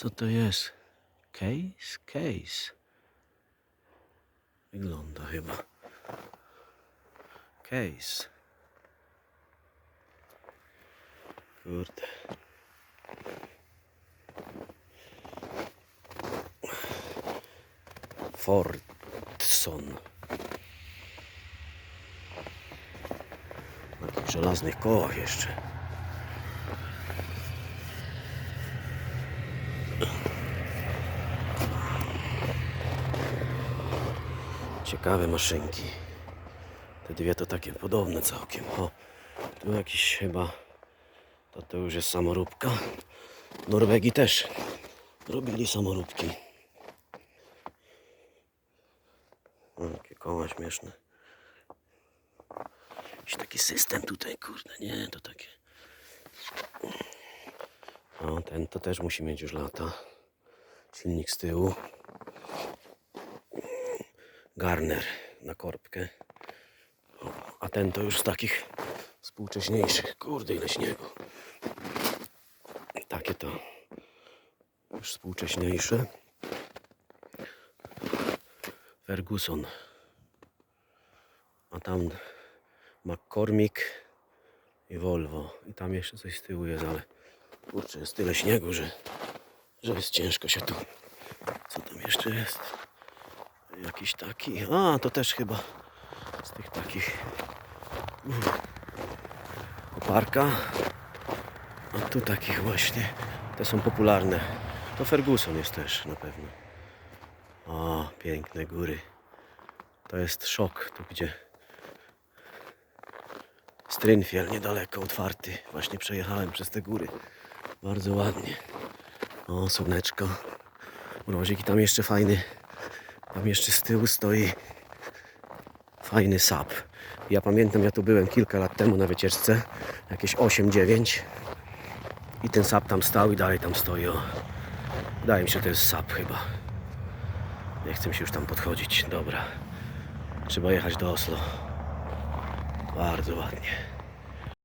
Co to jest? Case? Case. Wygląda chyba. Case. Kurde. Fordson. Na takich żelaznych kołach jeszcze. Ciekawe maszynki. Te dwie to takie podobne całkiem. O, tu jakiś chyba. To to już jest samoróbka. W Norwegii też robili samoróbki. O, jakie koła śmieszne. Jakiś taki system tutaj, kurde, nie, to takie. O, ten to też musi mieć już lata. Silnik z tyłu. Garner na korbkę. A ten to już z takich współcześniejszych. Kurde, ile śniegu. Takie to już współcześniejsze. Ferguson. A tam McCormick i Volvo. I tam jeszcze coś z tyłu jest, ale kurczę, jest tyle śniegu, że, że jest ciężko się tu. Co tam jeszcze jest? Jakiś taki. A, to też chyba z tych takich. Koparka. A tu takich właśnie. Te są popularne. To Ferguson jest też na pewno. O, piękne góry. To jest szok, tu gdzie Strynfiel niedaleko, otwarty. Właśnie przejechałem przez te góry. Bardzo ładnie. O, słoneczko. Mrozik i tam jeszcze fajny. Tam jeszcze z tyłu stoi fajny sap. Ja pamiętam, ja tu byłem kilka lat temu na wycieczce. Jakieś 8-9. I ten sap tam stał i dalej tam stoi. O. Wydaje mi się, to jest sap chyba. Nie chcę się już tam podchodzić. Dobra. Trzeba jechać do Oslo. Bardzo ładnie.